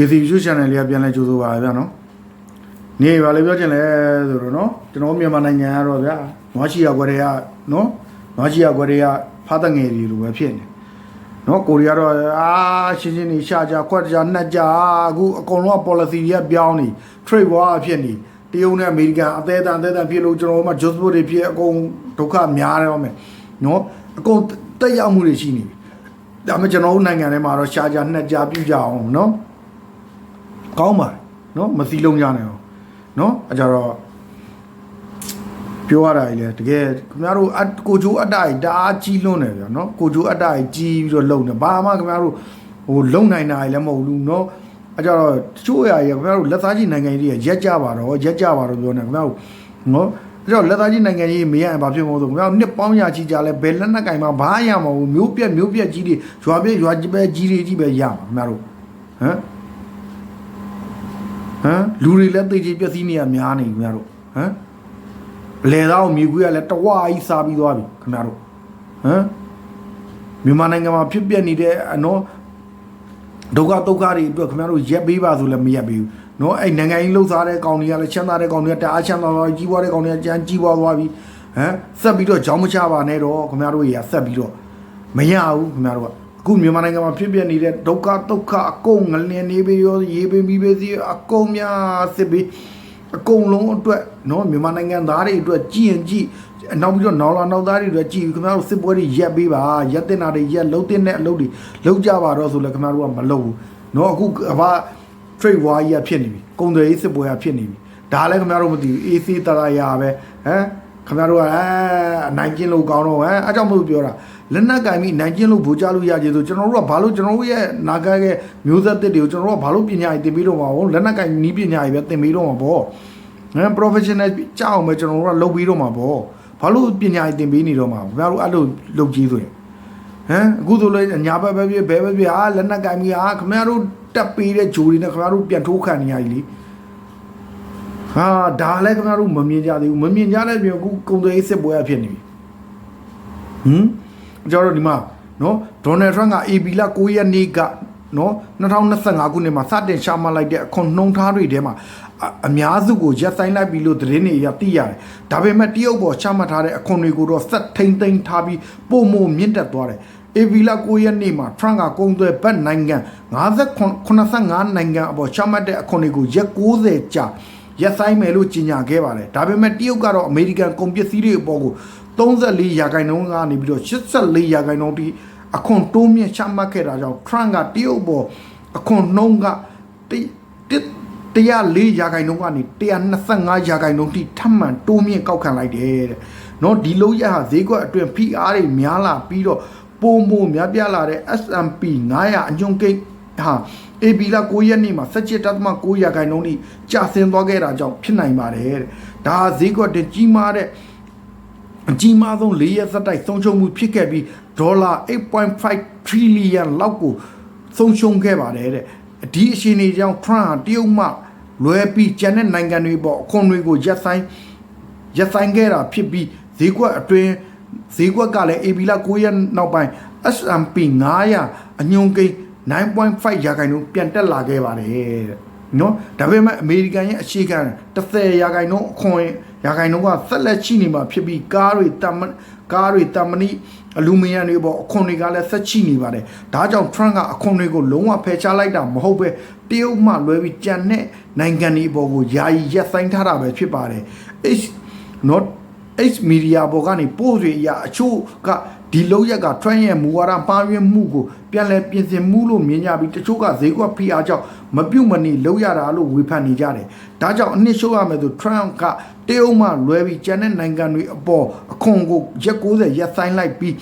KC YouTube channel လေးကပြန်လဲကြိုးဆိုပါဗျာနော်နေပါလေပြောချင်လဲဆိုတော့နော်ကျွန်တော်မြန်မာနိုင်ငံကတော့ဗျာနွားချီရကွက်တွေကနော်နွားချီရကွက်တွေကဖားတငယ်တွေလိုပဲဖြစ်နေနော်ကိုရီးယားတော့အာရှင်းရှင်းနေရှာကြခွက်ကြနှက်ကြအခုအကုန်လုံးက policy တွေကပြောင်းနေ trade war ဖြစ်နေတရုတ်နဲ့အမေရိကန်အသေးအံအသေးအံဖြစ်လို့ကျွန်တော်တို့မှ just vote တွေဖြစ်အကုန်ဒုက္ခများတယ်ဟောမယ်နော်အကုန်တက်ရောက်မှုတွေရှိနေပြီဒါမှကျွန်တော်တို့နိုင်ငံထဲမှာတော့ရှာကြနှက်ကြပြုကြအောင်နော် ကောင်းပါတယ်နော်မစီလုံးကြနဲ့အောင်နော်အကြတော့ပြောရတာကြီးလေတကယ်ခင်ဗျားတို့အကိုချိုးအတ္တကြီးတအားကြီးလွန်းတယ်ဗျာနော်ကိုချိုးအတ္တကြီးကြီးပြီးတော့လုံတယ်ဘာမှခင်ဗျားတို့ဟိုလုံနိုင်တာကြီးလည်းမဟုတ်ဘူးနော်အကြတော့တချို့အရာကြီးခင်ဗျားတို့လက်သားကြီးနိုင်ငံကြီးရက်ကြပါတော့ရက်ကြပါတော့ပြောနေခင်ဗျားတို့နော်အကြတော့လက်သားကြီးနိုင်ငံကြီးမရရင်ဘာဖြစ်မလို့ဆိုခင်ဗျားတို့နှစ်ပေါင်းရာချီကြလဲဘယ်လက်နက်ကင်မှာဘာရမှာဘူးမျိုးပြက်မျိုးပြက်ကြီးတွေရွာပြက်ရွာကြီးပဲကြီးတွေကြီးပဲရမှာခင်ဗျားတို့ဟမ် ဟမ်လူတွေလည်းသိချင်ပျက်စီးနေရများနေခင်ဗျားတို့ဟမ်လေသားကိုမြေကွေးကလည်းတဝါကြီးစားပြီးသွားပြီခင်ဗျားတို့ဟမ်မြန်မာနိုင်ငံမှာဖြစ်ပျက်နေတဲ့အနော်ဒုက္ခဒုက္ခတွေအတွက်ခင်ဗျားတို့ရက်ပေးပါဆိုလည်းမရက်ပေးဘူးနော်အဲ့နိုင်ငံကြီးလှုပ်ရှားတဲ့ကောင်တွေကလည်းချမ်းသာတဲ့ကောင်တွေကတအားချမ်းသာသွားကြီးပွားတဲ့ကောင်တွေကကြမ်းကြီးပွားသွားပြီဟမ်ဆက်ပြီးတော့ကြောင်းမချပါနဲ့တော့ခင်ဗျားတို့ကြီးကဆက်ပြီးတော့မရဘူးခင်ဗျားတို့က အခုမြန်မာနိုင်ငံမှာဖြစ်ပျက်နေတဲ့ဒုက္ခဒုက္ခအကုန်ငလျင်နေပြီးရောရေးပြီးပြီးပြီးစီအကုန်များစစ်ပြီးအကုန်လုံးအတွက်နော်မြန်မာနိုင်ငံသားတွေအတွက်ကြည်ရင်ကြည်နောက်ပြီးတော့နောက်လာနောက်သားတွေအတွက်ကြည်ခင်ဗျားတို့စစ်ပွဲတွေရက်ပေးပါရက်တင်တာတွေရက်လုံးတင်တဲ့အလုပ်တွေလုံးကြပါတော့ဆိုလည်းခင်ဗျားတို့ကမလုပ်ဘူးနော်အခုအဘ trade war ကြီးကဖြစ်နေပြီကုန်သွယ်ရေးစစ်ပွဲကဖြစ်နေပြီဒါလည်းခင်ဗျားတို့မသိဘူး AC တရာရာပဲဟမ်ခင်ဗျားတို့ကအဲအနိုင်ကျင့်လို့ကောင်းတော့ဟမ်အဲကြောင့်မလို့ပြောတာ လက်နက်ကင်ပြီးနိုင်ကျင့်လို့ဗိုလ်ချလို့ရကျေဆိုကျွန်တော်တို့ကဘာလို့ကျွန်တော်တို့ရဲ့နာဂတ်ရဲ့မျိုးဆက်တစ်တွေကိုကျွန်တော်တို့ကဘာလို့ပညာရေးသင်ပြီးတော့မှာဘောလက်နက်ကင်နီးပညာရေးပဲသင်ပြီးတော့မှာဘောဟမ် professional ကြောက်အောင်ပဲကျွန်တော်တို့ကလုပ်ပြီးတော့မှာဘောဘာလို့ပညာရေးသင်ပေးနေတော့မှာခင်ဗျားတို့အဲ့လိုလုပ်ကြီးဆိုရင်ဟမ်အခုဆိုလဲညာဘက်ပဲပြဘဲပဲပြအာလက်နက်ကင်ပြီးအာခမရတို့တက်ပေးတဲ့ဂျိုတွေနဲ့ခမရတို့ပြန်ထိုးခံနေရည်လေဟာဒါလည်းခမရတို့မမြင်ကြသေးဘူးမမြင်ကြတဲ့ပြင်အခုကုံသွေးစစ်ပွဲအဖြစ်နေပြီဟမ် ကျွန်တော်တို့ဒီမှာနော်ဒေါ်နယ်ထရန့်က AB လ9ရက်နေ့ကနော်2025ခုနှစ်မှာစတင်ရှာမှလိုက်တဲ့အခွန်နှုံထားတွေထဲမှာအအများစုကိုရက်ဆိုင်လိုက်ပြီလို့သတင်းတွေအရသိရတယ်။ဒါပေမဲ့တရုတ်ပေါ်ချမှတ်ထားတဲ့အခွန်တွေကိုတော့ဆက်ထိမ့်သိမ်းထားပြီးပုံမမြင့်တက်သွားတယ်။ AB လ9ရက်နေ့မှာ Trump ကကုန်သွယ်ဘတ်နိုင်ငံ59နိုင်ငံအပေါ်ချမှတ်တဲ့အခွန်တွေကိုရက်60ကြာရက်ဆိုင်မယ်လို့ကြေညာခဲ့ပါတယ်။ဒါပေမဲ့တရုတ်ကတော့အမေရိကန်ကုန်ပစ္စည်းတွေအပေါ်ကို 34ရာခိုင်နှုန်းကနေပြီးတော့84ရာခိုင်နှုန်းထိအခွန်တိုးမြင့်ချမှတ်ခဲ့တာကြောင့် Trump ကတရုတ်ပေါ်အခွန်နှုန်းကတိတိ104ရာခိုင်နှုန်းကနေ125ရာခိုင်နှုန်းထိထပ်မံတိုးမြင့်ကောက်ခံလိုက်တယ်တဲ့။နော်ဒီလိုရဟာဈေးကွက်အတွင်း PR တွေများလာပြီးတော့ပုံမိုများပြားလာတဲ့ S&P 900အညွန့်ကိန်းဟာ AB လာ9ရက်နေ့မှာ17.9ရာခိုင်နှုန်းထိကျဆင်းသွားခဲ့တာကြောင့်ဖြစ်နိုင်ပါတယ်တဲ့။ဒါဟာဈေးကွက်တင်ကြီးမားတဲ့ အကြီးမားဆုံး၄ရက်သက်တိုက်ဆုံးရှုံးမှုဖြစ်ခဲ့ပြီးဒေါ်လာ8.5 trillion လောက်ကိုဆုံးရှုံးခဲ့ပါတယ်တဲ့ဒီအရှင်တွေကြောင့် Trump ဟာတရုတ်မှလွယ်ပြီးကျန်တဲ့နိုင်ငံတွေပေါ်အခွန်တွေကိုရက်ဆိုင်ရက်ဆိုင်ခဲ့တာဖြစ်ပြီးဈေးကွက်အတွင်းဈေးကွက်ကလည်း AB လ9ရက်နောက်ပိုင်း S&P 900အညွန်ကိန်း9.5ရာခိုင်နှုန်းပြန်တက်လာခဲ့ပါတယ်တဲ့ နော်ဒါပေမဲ့အမေရိကန်ရဲ့အခြေခံ30ရာခိုင်နှုန်းအခွန်ရာခိုင်နှုန်းကဆက်လက်ရှိနေမှာဖြစ်ပြီးကားတွေတမကားတွေတမနီအလူမီနီယံတွေပေါ့အခွန်တွေကလည်းဆက်ရှိနေပါတယ်ဒါကြောင့် Trump ကအခွန်တွေကိုလုံးဝဖယ်ရှားလိုက်တာမဟုတ်ပဲတရုတ်မှလွဲပြီးကြံတဲ့နိုင်ငံတွေအပေါ်ကိုယာယီရက်ဆိုင်ထားတာပဲဖြစ်ပါတယ် H not H media ပေါ်ကနေပို့တွေအရာအချို့က ဒီလောက်ရက်က Trump ရဲ့မူဝါဒပါဝင်မှုကိုပြန်လည်ပြင်ဆင်မှုလို့မြင်ကြပြီးတချို့ကဈေးကွက် PR ကြောင့်မပြုတ်မနေလောက်ရတာလို့ဝေဖန်နေကြတယ်။ဒါကြောင့်အနှစ်ရှုံးရမယ်ဆို Trump ကတရုတ်မှလွဲပြီးကျန်တဲ့နိုင်ငံတွေအပေါ်အခွန်ကိုရက်60ရက်ဆိုင်လိုက်ပြီး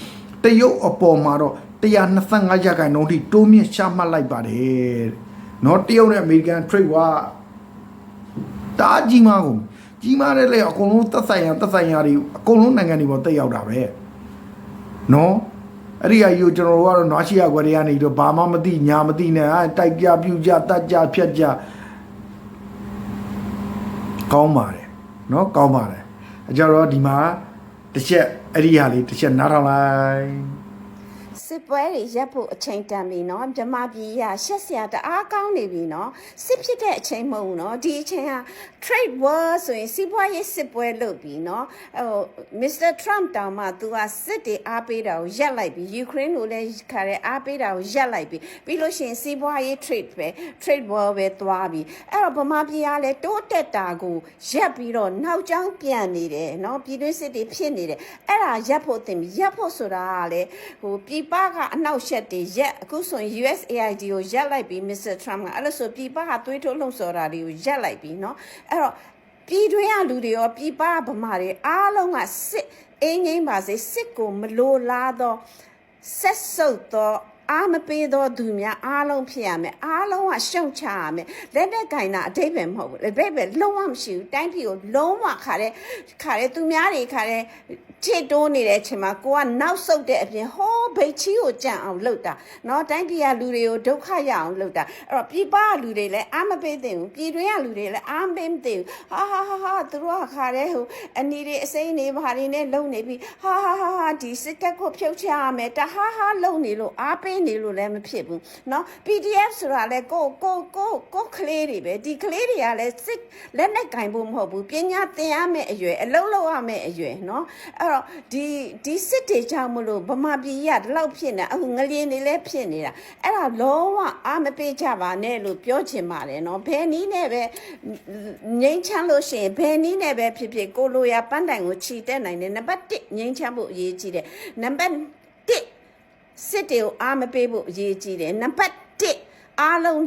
တရုတ်အပေါ်မှာတော့125ရာခိုင်နှုန်းထိတိုးမြင့်ရှာမှတ်လိုက်ပါတယ်။နော်တရုတ်နဲ့အမေရိကန် trade war တအားကြီးမားကုန်ကြီးမားတဲ့လေအကုန်လုံးသက်ဆိုင်ရာသက်ဆိုင်ရာတွေအကုန်လုံးနိုင်ငံတွေပေါ်တက်ရောက်တာပဲ နော်အဲ့ဒီအယူကျွန်တော်တို့ကတော့နွားရှိရခွက်တွေကနေတော့ဘာမှမသိညာမသိနဲ့အဲတိုက်ကြပြူကြတတ်ကြဖြတ်ကြကောင်းပါတယ်နော်ကောင်းပါတယ်အကြတော့ဒီမှာတစ်ချက်အဲ့ဒီဟာလေးတစ်ချက်နားထောင်လိုက် စစ်ပွဲတွေရပ်ဖို့အချိန်တန်ပြီနော်မြမပြည်ရရှက်စရာတအားကောင်းနေပြီနော်စစ်ဖြစ်တဲ့အချိန်မဟုတ်ဘူးနော်ဒီအချိန်ဟာ trade war ဆိုရင်စစ်ပွဲရေးစစ်ပွဲလုပ်ပြီနော်ဟို Mr Trump တောင်မှသူကစစ်တွေအားပေးတာကိုရပ်လိုက်ပြီ Ukraine ကိုလည်းခါရဲအားပေးတာကိုရပ်လိုက်ပြီပြီးလို့ရှိရင်စစ်ပွဲရေး trade ပဲ trade war ပဲသွားပြီအဲ့တော့မြမပြည်ကလည်းတိုးတက်တာကိုရပ်ပြီးတော့နောက်ကျောင်းပြန်နေတယ်နော်ပြည်တွင်းစစ်တွေဖြစ်နေတယ်အဲ့ဒါရပ်ဖို့တင်ပြီရပ်ဖို့ဆိုတာကလည်းဟိုပြည်ပကအနောက်ရှက်တွေရပ်အခုဆိုရင် USAID ကိုရပ်လိုက်ပြီ Mr. Trump ကအဲ့လိုဆိုပြည်ပကသွေးထိုးလှုံ့ဆော်တာတွေကိုရပ်လိုက်ပြီเนาะအဲ့တော့ ပြည်တွင်းကလူတွေရောပြည်ပကဗမာတွေအားလုံးကစစ်အင်းငိမ့်ပါစေစစ်ကိုမလိုလားတော့ဆက်ဆုပ်တော့ အားမပေးတော့သူများအားလုံးဖြစ်ရမယ်အားလုံးကရှုံချရမယ်လက်နဲ့ကင်တာအတိတ်ပဲမဟုတ်ဘူးလက်ပဲပဲလုံးဝမရှိဘူးတိုင်းပြည်ကိုလုံးဝခါတဲ့ခါတဲ့သူများတွေခါတဲ့ချစ်တိုးနေတဲ့အချိန်မှာကိုကနောက်ဆုတ်တဲ့အပြင်ဟောဘိတ်ချီကိုကြံအောင်လုပ်တာเนาะတိုင်းပြည်ကလူတွေကိုဒုက္ခရအောင်လုပ်တာအဲ့တော့ပြည်ပကလူတွေလည်းအားမပေးသင့်ဘူးပြည်တွင်းကလူတွေလည်းအားမပေးမသင့်ဘူးဟာဟာဟာဟာသူတို့ကခါတဲ့ဟိုအနီတွေအစိမ်းတွေဘာတွေနဲ့လုံနေပြီဟာဟာဟာဟာဒီစစ်တပ်ကိုဖြုတ်ချရမယ်တဟာဟာလုံနေလို့အားပေး နေလို့လည်းမဖြစ်ဘူးเนาะ PDF ဆိုတာလည်းကိုကိုကိုကိုကလေးတွေပဲဒီကလေးတွေကလည်းစစ်လက်နဲ့ကင်ဖို့မဟုတ်ဘူးပညာသင်ရမယ့်အရွယ်အလုံးလုံးရမယ့်အရွယ်เนาะအဲ့တော့ဒီဒီစစ်တွေကြောင့်မလို့ဗမာပြည်ကဒီလောက်ဖြစ်နေအခုငလျင်တွေလည်းဖြစ်နေတာအဲ့ဒါလုံးဝအားမပေးကြပါနဲ့လို့ပြောချင်ပါတယ်เนาะဘယ်နည်းနဲ့ပဲငိမ့်ချမ်းလို့ရှိရင်ဘယ်နည်းနဲ့ပဲဖြစ်ဖြစ်ကိုလိုရာပန်းတိုင်ကိုခြိတက်နိုင်တယ်နံပါတ်1ငိမ့်ချမ်းဖို့အရေးကြီးတယ်နံပါတ်1 စစ်တွေကိုအားမပေးဖို့အရေးကြီးတယ်နံပါတ်1အားလုံး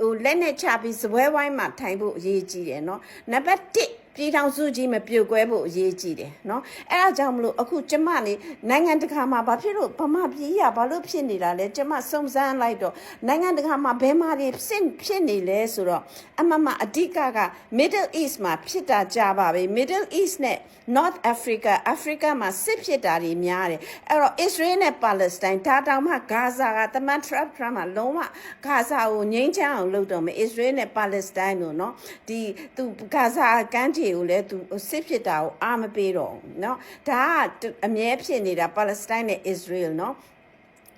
ဟိုလက်နဲ့ချပြီးစပွဲဝိုင်းမှာထိုင်ဖို့အရေးကြီးတယ်เนาะနံပါတ်1 ပြည်ထောင်စုကြီးမပြုတ်ကွဲဖို့အရေးကြီးတယ်เนาะအဲ့ဒါကြောင့်မလို့အခုကျမနေနိုင်ငံတကာမှာဘာဖြစ်လို့ဗမာပြည်ရဘာလို့ဖြစ်နေတာလဲကျမစုံစမ်းလိုက်တော့နိုင်ငံတကာမှာဘယ်မှာတွေဖြစ်ဖြစ်နေလဲဆိုတော့အမမအဓိကက Middle East မှာဖြစ်တာကြပါပဲ Middle East နဲ့ North Africa Africa မှာစစ်ဖြစ်တာတွေများတယ်အဲ့တော့ Israel နဲ့ Palestine ဒါတောင်မှဂါဇာကတမန် Trump Trump မှာလုံးဝဂါဇာကိုငြိမ်းချမ်းအောင်လုပ်တော့မယ် Israel နဲ့ Palestine တို့เนาะဒီသူဂါဇာကမ်း ခြေကိုလည်းသူစစ်ဖြစ်တာကိုအားမပေးတော့ဘူးเนาะဒါကအမြဲဖြစ်နေတာ Palestine နဲ့ Israel เนาะ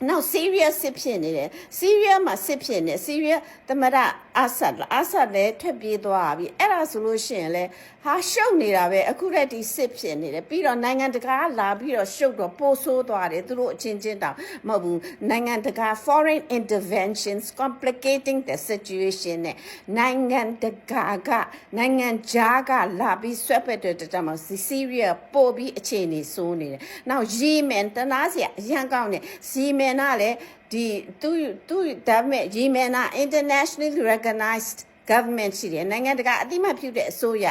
နောက်ဆီးရီးယားစစ်ဖြစ်နေတယ်ဆီးရီးယားမှာစစ်ဖြစ်နေဆီးရီးယားသမရအာဆတ်အာဆတ်လည်းထွက်ပြေးသွားပြီအဲ့ဒါဆိုလို့ရှိရင်လည်းဟာရှုပ်နေတာပဲအခုတည်းဒီစစ်ဖြစ်နေတယ်ပြီးတော့နိုင်ငံတကာကလာပြီးတော့ရှုပ်တော့ပိုဆိုးသွားတယ်သူတို့အချင်းချင်းတောင်မဟုတ်ဘူးနိုင်ငံတကာ foreign interventions complicating the situation နဲ့နိုင်ငံတကာကနိုင်ငံခြားကလာပြီးဆွဲဖက်တဲ့တတမဆီးရီးယားပို့ပြီးအခြေအနေဆိုးနေတယ်နောက်ယီမန်တနာစရာအရန်ကောင်းတယ်စီမန်ကလည်းဒီသူသူဒါပေမဲ့ယီမန်က internationally recognized government ရှိတယ်နိုင်ငံတကာအတိမတ်ပြုတဲ့အစိုးရ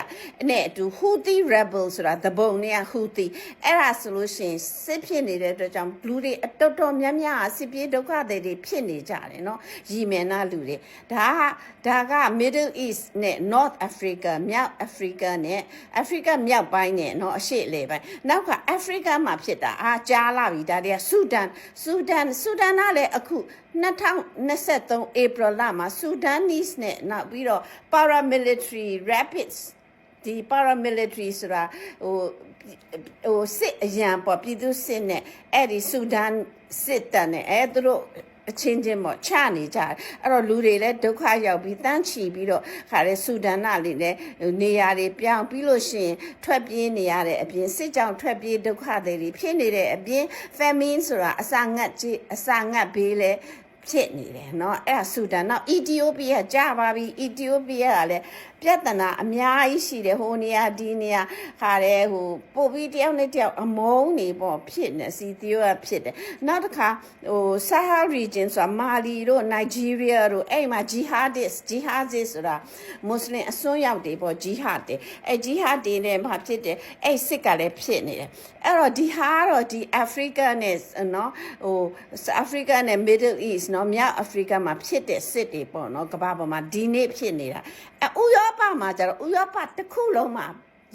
နဲ့အတူ Houthi rebel ဆိုတာတပုံနဲ့ Houthi အဲ့ဒါဆိုလို့ရှိရင်စစ်ဖြစ်နေတဲ့အတွက်ကြောင့်လူတွေအတော်တော်များများဟာစစ်ပြေးဒုက္ခတွေတွေဖြစ်နေကြတယ်เนาะယီမန်နာလူတွေဒါကဒါက Middle East နဲ့ North Africa မြောက် Africa နဲ့ Africa မြောက်ပိုင်းနဲ့เนาะအရှေ့အလယ်ပိုင်းနောက်က Africa မှာဖြစ်တာအာကြားလာပြီဒါတွေကဆူဒန်ဆူဒန်ဆူဒန်ကလည်းအခု 2023 April လမှာ Sudanese နဲ့နောက်ပြီးတော့ paramilitary rapids ဒီ paramilitary ဆိုတာဟိုဟိုစစ်အရန်ပေါ့ပြည်သူစစ်နဲ့အဲ့ဒီဆူဒန်စစ်တပ်နဲ့အဲသူတို့အချင်းချင်းပေါ့ချနေကြတယ်အဲ့တော့လူတွေလည်းဒုက္ခရောက်ပြီးတန်းချီပြီးတော့ခါရဲဆူဒန်နာလေးလည်းနေရာတွေပြောင်းပြီးလို့ရှိရင်ထွက်ပြေးနေရတဲ့အပြင်စစ်ကြောင်ထွက်ပြေးဒုက္ခတွေတွေဖြစ်နေတဲ့အပြင် famine ဆိုတာအစာငတ်ကြီးအစာငတ်ဘေးလဲ ဖြစ်နေတယ်เนาะအဲ့ဒါဆူဒန်နောက်အီသီယိုးပီးယားကြာပါပြီအီသီယိုးပီးယားကလည်း ပြဿနာအများကြီးရှိတယ်ဟိုနေရာဒီနေရာခါတယ်ဟိုပို့ပြီးတယောက်နဲ့တယောက်အမုန်းနေပေါ့ဖြစ်နေစီသီယိုးကဖြစ်တယ်နောက်တစ်ခါဟို Sahel region ဆိုတာမာလီတို့ Nigeria တို့အဲ့မှာ jihadist jihadist ဆိုတာမွတ်စလင်အစွန်းရောက်တွေပေါ့ jihad တွေအဲ့ jihad တွေနဲ့ဘာဖြစ်တယ်အဲ့စစ်ကလည်းဖြစ်နေတယ်အဲ့တော့ဒီဟာကတော့ဒီ Africa နဲ့နော်ဟို Africa နဲ့ Middle East နော်မြောက် Africa မှာဖြစ်တဲ့စစ်တွေပေါ့နော်ကမ္ဘာပေါ်မှာဒီနေ့ဖြစ်နေတာအဲဥရောပမှာကျတော့ဥရောပတစ်ခုလုံးမှာ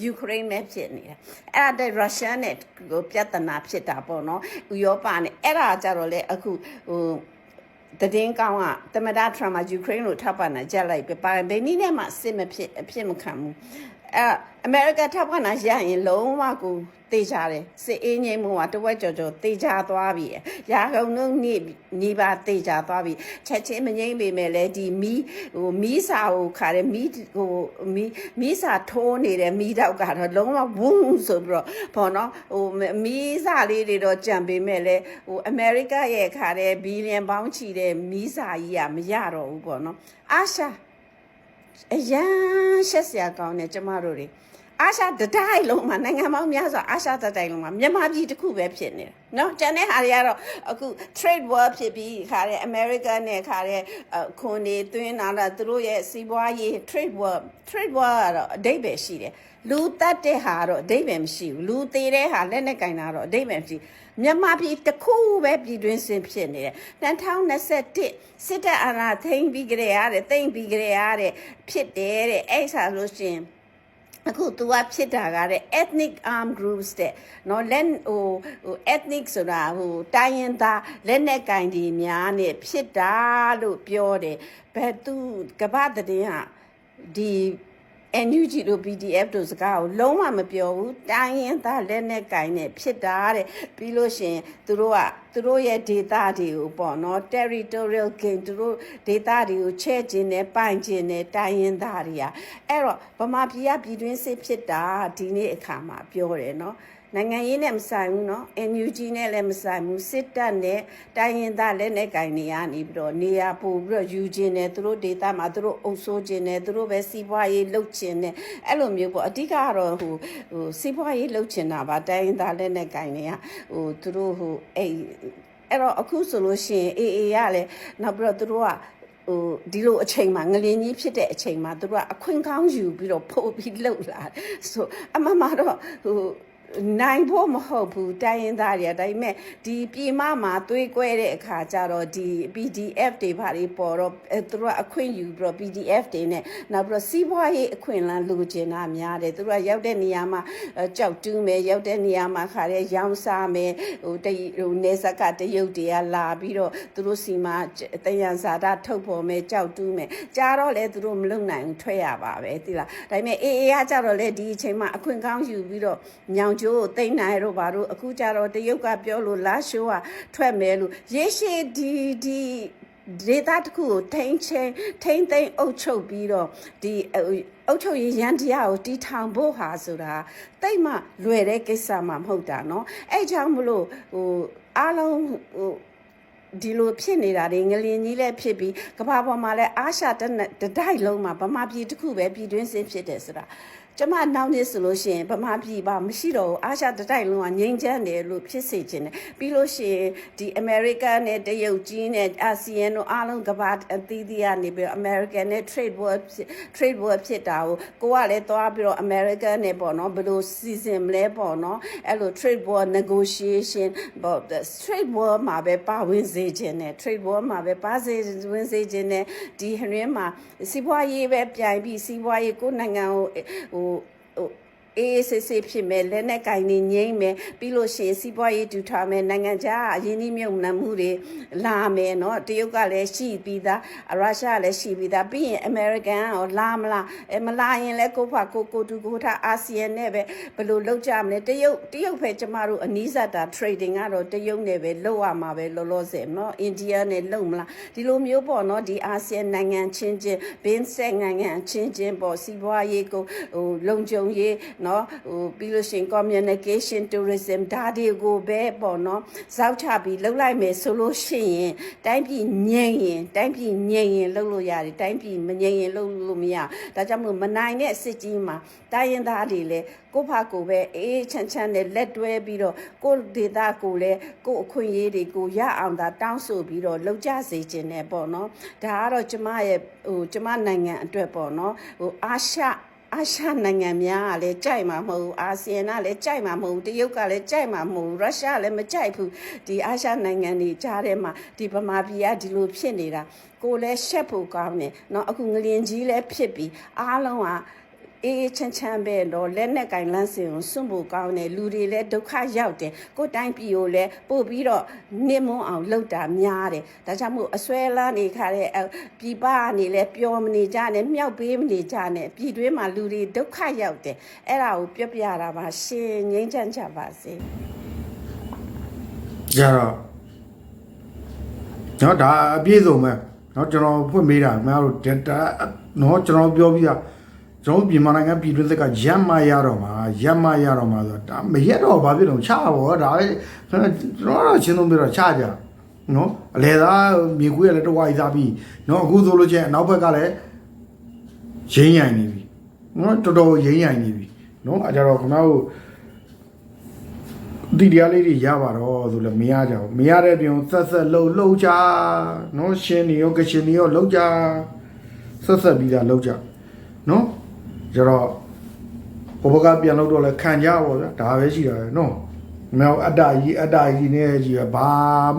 ယူကရိန်းနဲ့ဖြစ်နေတယ်အဲ့ဒါတည်းရုရှားနဲ့ကိုပြဿနာဖြစ်တာပေါ့နော်ဥရောပနဲ့အဲ့ဒါကြတော့လေအခုဟိုတည်င်းကောင်းကတမဒထရမယူကရိန်းကိုထောက်ပံ့တာကြက်လိုက်ပဲပါဘယ်နည်းနဲ့မှစစ်မဖြစ်အဖြစ်မခံဘူး အဲအမေရိကထောက်ခံတာရရင်လုံးဝကိုတေချာတယ်စစ်အေးငိမ့်မှုကတဝက်ကြော်ကြော်တေချာသွားပြီရာခုံလုံးနေနေပါတေချာသွားပြီချက်ချင်းမငိမ့်ပေမဲ့လည်းဒီမီးဟိုမီးစာကိုခါတယ်မီးဟိုမီးမီးစာထိုးနေတဲ့မီးတော့ကတော့လုံးဝဝုန်းဆိုပြီးတော့ဘောနော်ဟိုမီးစာလေးတွေတော့ကြံပေမဲ့လည်းဟိုအမေရိကရဲ့ခါတဲ့ဘီလီယံပေါင်းချီတဲ့မီးစာကြီးကမရတော့ဘူးပေါ့နော်အာရှာ အရန်ရှက်စရာကောင်းတယ်ကျမတို့တွေ အာရှတတိုင်းလုံးမှာနိုင်ငံပေါင်းများစွာအာရှတတိုင်းလုံးမှာမြန်မာပြည်တစ်ခုပဲဖြစ်နေတယ်နော်ကျန်တဲ့ဟာတွေကတော့အခု trade war ဖြစ်ပြီးခါတဲ့ America နဲ့ခါတဲ့ခွန်နေသွင်းလာတာသူတို့ရဲ့စီးပွားရေး trade war trade war ကတော့အတိတ်ပဲရှိတယ်လူတတ်တဲ့ဟာတော့အတိတ်ပဲမရှိဘူးလူသေးတဲ့ဟာလက်နဲ့ကင်တာတော့အတိတ်ပဲမရှိမြန်မာပြည်တစ်ခုပဲပြည်တွင်းစင်ဖြစ်နေတယ်2021စစ်တပ်အာဏာသိမ်းပြီးကြရတဲ့သိမ်းပြီးကြရတဲ့ဖြစ်တယ်တဲ့အဲ့ဆာလို့ရှင် အခု तू ကဖြစ်တာကတဲ့ ethnic arm groups တဲ့နော်လက်ဟိုဟို ethnic ဆိုတာဟိုတိုင်းရင်းသားလက်နက်ကင်တွေများနဲ့ဖြစ်တာလို့ပြောတယ်ဘယ်သူကပ္ပတည်းဟာဒီ NUG တို့ PDF တို့စကားကိုလုံးဝမပြောဘူးတိုင်းရင်သားလက်နဲ့ကင်နဲ့ဖြစ်တာတဲ့ပြီးလို့ရှရင်သူတို့ကသူတို့ရဲ့ data တွေကိုပေါ့နော် territorial gain သူတို့ data တွေကိုချဲ့ခြင်းနဲ့ပိုင်ခြင်းနဲ့တိုင်းရင်သားတွေကအဲ့တော့ဗမာပြည်ကပြည်တွင်းစစ်ဖြစ်တာဒီနေ့အခါမှာပြောတယ်နော် နိုင်ငံရေးနဲ့မဆိုင်ဘူးเนาะ NUG နဲ့လည်းမဆိုင်ဘူးစစ်တပ်နဲ့တိုင်းရင်သားလက်နဲ့ကင်နေရနေပြီးတော့နေရာပို့ပြီးတော့ယူခြင်းနဲ့သူတို့ဒေတာမှာသူတို့အုပ်ဆိုးခြင်းနဲ့သူတို့ပဲစီးပွားရေးလှုပ်ခြင်းနဲ့အဲ့လိုမျိုးပေါ့အဓိကကတော့ဟိုဟိုစီးပွားရေးလှုပ်ခြင်းတာပါတိုင်းရင်သားလက်နဲ့ကင်နေရဟိုသူတို့ဟိုအဲ့အဲ့တော့အခုဆိုလို့ရှိရင်အေးအေးရလဲနောက်ပြီးတော့သူတို့ကဟိုဒီလိုအချိန်မှာငလင်းကြီးဖြစ်တဲ့အချိန်မှာသူတို့ကအခွင့်ကောင်းယူပြီးတော့ပို့ပြီးလှုပ်လာဆိုအမမတော့ဟို နိုင်ဖို့မဟုတ်ဘူးတိုင်းရင်းသားတွေကဒါပေမဲ့ဒီပြည်မမှာသွေးကွဲတဲ့အခါကျတော့ဒီ PDF တွေဘာတွေပေါ်တော့အဲသူတို့ကအခွင့်ယူပြီးတော့ PDF တွေနဲ့နောက်ပြီးတော့စီးပွားရေးအခွင့်အလမ်းလိုချင်တာများတယ်သူတို့ကရောက်တဲ့နေရာမှာအဲကြောက်တူးမယ်ရောက်တဲ့နေရာမှာခါတဲ့ရောင်းစားမယ်ဟိုတဟိုနေဆက်ကတရုတ်တွေကလာပြီးတော့သူတို့စီမှာတယံဇာတာထုတ်ပေါ်မယ်ကြောက်တူးမယ်ကြားတော့လေသူတို့မလုံနိုင်ဘူးထွက်ရပါပဲသိလားဒါပေမဲ့အေးအေးကကြတော့လေဒီအချိန်မှာအခွင့်ကောင်းယူပြီးတော့ညောင်ကျိုးကိုတိမ့်နိုင်တော့ဘာလို့အခုကြတော့တရုတ်ကပြောလို့လာရှိုးကထွက်မယ်လို့ရေရှည်ဒီဒီဒေတာတစ်ခုကိုထိန်းချင်းထိန်းသိမ်းအုပ်ချုပ်ပြီးတော့ဒီအုပ်ချုပ်ရေးရန်တရားကိုတီထောင်ဖို့ဟာဆိုတာတိတ်မှလွယ်တဲ့ကိစ္စမှမဟုတ်တာเนาะအဲ့ကြောင့်မလို့ဟိုအားလုံးဟိုဒီလိုဖြစ်နေတာတွေငလင်ကြီးလည်းဖြစ်ပြီးကဘာပေါ်မှာလည်းအာရှတတိုက်လုံးမှာဗမာပြည်တစ်ခုပဲပြည်တွင်းစင်းဖြစ်တယ်ဆိုတာ ကျမနောက်နေ့ဆိုလို့ရှိရင်ဗမာပြည်ပါမရှိတော့ဘူးအာရှတတိုက်လုံးကငြိမ်းချမ်းတယ်လို့ဖြစ်စေခြင်းတယ်ပြီးလို့ရှိရင်ဒီအမေရိကန်နဲ့တရုတ်ကြီးနဲ့အာဆီယံတို့အားလုံးကဘာအသီးသီးကနေပြီးအမေရိကန်နဲ့ trade war trade war ဖြစ်တာကိုကိုကလည်းသွားပြီးတော့အမေရိကန်နဲ့ပေါ့နော်ဘယ်လိုစီစဉ်မလဲပေါ့နော်အဲ့လို trade war negotiation ပေါ့ trade war မှာပဲပါဝင်စေခြင်းနဲ့ trade war မှာပဲပါစေဝင်စေခြင်းနဲ့ဒီဟရင်းမှာစီးပွားရေးပဲပြိုင်ပြီးစီးပွားရေးကိုနိုင်ငံကိုဟိုဟို အေးစစ်စစ်ဖြစ်မယ်လက်နဲ့ကင်နေငိမ့်မယ်ပြီးလို့ရှိရင်စီးပွားရေးတူထားမယ်နိုင်ငံခြားအရင်းနှီးမြုပ်နှံမှုတွေလာမယ်เนาะတရုတ်ကလည်းရှိပြီးသားရုရှားလည်းရှိပြီးသားပြီးရင်အမေရိကန်ကလာမလားအဲမလာရင်လည်းကိုဖာကိုကိုတူကိုထားအာဆီယံနဲ့ပဲဘယ်လိုလုပ်ကြမလဲတရုတ်တရုတ်ပဲကျမတို့အနည်းဆက်တာ trading ကတော့တရုတ်နဲ့ပဲလုပ်ရမှာပဲလောလောဆယ်เนาะအိန္ဒိယနဲ့လုပ်မလားဒီလိုမျိုးပေါ့เนาะဒီအာဆီယံနိုင်ငံချင်းချင်းဘင်းဆက်နိုင်ငံချင်းချင်းပေါ့စီးပွားရေးကိုဟိုလုံခြုံရေး နော်ဟိုပြီးလို့ရှိရင် communication tourism ဒါတွေကိုပဲပေါ့နော်ဇောက်ချပြီးလှုပ်လိုက်မယ်ဆိုလို့ရှိရင်တိုင်းပြည်ငြိမ်ရင်တိုင်းပြည်ငြိမ်ရင်လှုပ်လို့ရတယ်တိုင်းပြည်မငြိမ်ရင်လှုပ်လို့မရဒါကြောင့်မလို့မနိုင်တဲ့အစ်စ်ကြီးမှာတိုင်းရင်သားတွေလည်းကိုဖာကိုပဲအေးချမ်းချမ်းနဲ့လက်တွဲပြီးတော့ကိုဒေတာကိုလည်းကိုအခွင့်အရေးတွေကိုရအောင်သာတောင်းဆိုပြီးတော့လှုပ်ကြစေခြင်းနဲ့ပေါ့နော်ဒါကတော့ကျမရဲ့ဟိုကျမနိုင်ငံအတွက်ပေါ့နော်ဟိုအာရှ အာရှနိုင်ငံများကလည်းကြိုက်မှာမဟုတ်ဘူးအာဆီယံကလည်းကြိုက်မှာမဟုတ်ဘူးတရုတ်ကလည်းကြိုက်မှာမဟုတ်ဘူးရုရှားလည်းမကြိုက်ဘူးဒီအာရှနိုင်ငံတွေကြားထဲမှာဒီဗမာပြည်ကဒီလိုဖြစ်နေတာကိုလည်းရှက်ဖို့ကောင်းတယ်เนาะအခုငလျင်ကြီးလည်းဖြစ်ပြီးအားလုံးက အေးအေးချမ်းချမ်းပဲတော့လက်နဲ့ကင်လန်းစင်ကိုစွန့်ဖို့ကောင်းတယ်လူတွေလည်းဒုက္ခရောက်တယ်ကိုယ်တိုင်းပြည်ကိုလည်းပို့ပြီးတော့နစ်မွန်းအောင်လုပ်တာများတယ်ဒါကြောင့်မို့အစွဲလန်းနေခါတဲ့အဲပြည်ပကနေလည်းပျော်မနေကြနဲ့မြောက်ပေးမနေကြနဲ့ပြည်တွင်းမှာလူတွေဒုက္ခရောက်တယ်အဲ့ဒါကိုပြောပြတာပါရှင်ငိမ့်ချမ်းကြပါစေကြတော့နော်ဒါအပြည့်စုံပဲနော်ကျွန်တော်ဖွင့်မေးတာခင်ဗျားတို့ data နော်ကျွန်တော်ပြောပြီးတာ ကျွန်တော်မြန်မာနိုင်ငံပြည်တွင်းသက်ကရက်မရတော့မှာရက်မရတော့မှာဆိုတော့ဒါမရက်တော့ဘာဖြစ်လို့ချပါဘောဒါပဲကျွန်တော်တော့ရှင်းသုံးပြတော့ချကြနော်အလေသားမြေကူးရလည်းတော့ဝိုင်းစားပြီးနော်အခုဆိုလို့ချင်းအနောက်ဘက်ကလည်းရင်းရိုင်နေပြီနော်တော်တော်ရင်းရိုင်နေပြီနော်အဲကြတော့ခင်ဗျားတို့ဒီတရားလေးတွေရပါတော့ဆိုလည်းမရကြဘူးမရတဲ့ပြင်ဆက်ဆက်လှုပ်လှုပ်ကြနော်ရှင်နေရောကရှင်နေရောလှုပ်ကြဆက်ဆက်ပြီးတာလှုပ်ကြနော် ကြတော့ဘဘကပြန်လှုပ်တော့လဲခံကြပါဗျာဒါပဲရှိတာပဲနော်မြောက်အတ္တကြီးအတ္တကြီးနဲ့ကြီးပဲဘာ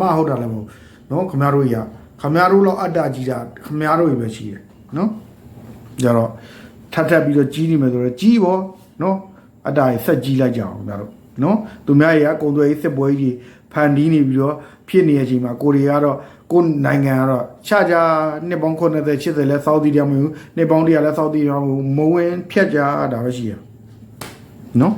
မှဟုတ်တာလည်းမဟုတ်နော်ခမရတို့ကြီးကခမရတို့လောက်အတ္တကြီးတာခမရတို့ကြီးပဲရှိတယ်နော်ကြတော့ထပ်ထပ်ပြီးတော့ကြီးနေမယ်ဆိုတော့ကြီးပေါ့နော်အတ္တကြီးဆက်ကြီးလိုက်ကြအောင်ခင်ဗျားတို့နော်သူများတွေကကုံသွဲရေးစစ်ပွဲကြီး ဖန်တီးနေပြီးတော့ဖြစ်နေတဲ့အချိန်မှာကိုရီးယားကတော့ကိုယ်နိုင်ငံကတော့ခြားခြားနှစ်ပေါင်း90 80လဲစောက်တီတည်းမဟုတ်ဘူးနှစ်ပေါင်းတရာလဲစောက်တီတည်းမဟုတ်ဘူးမဝင်ဖြတ်ကြတာပဲရှိရနော်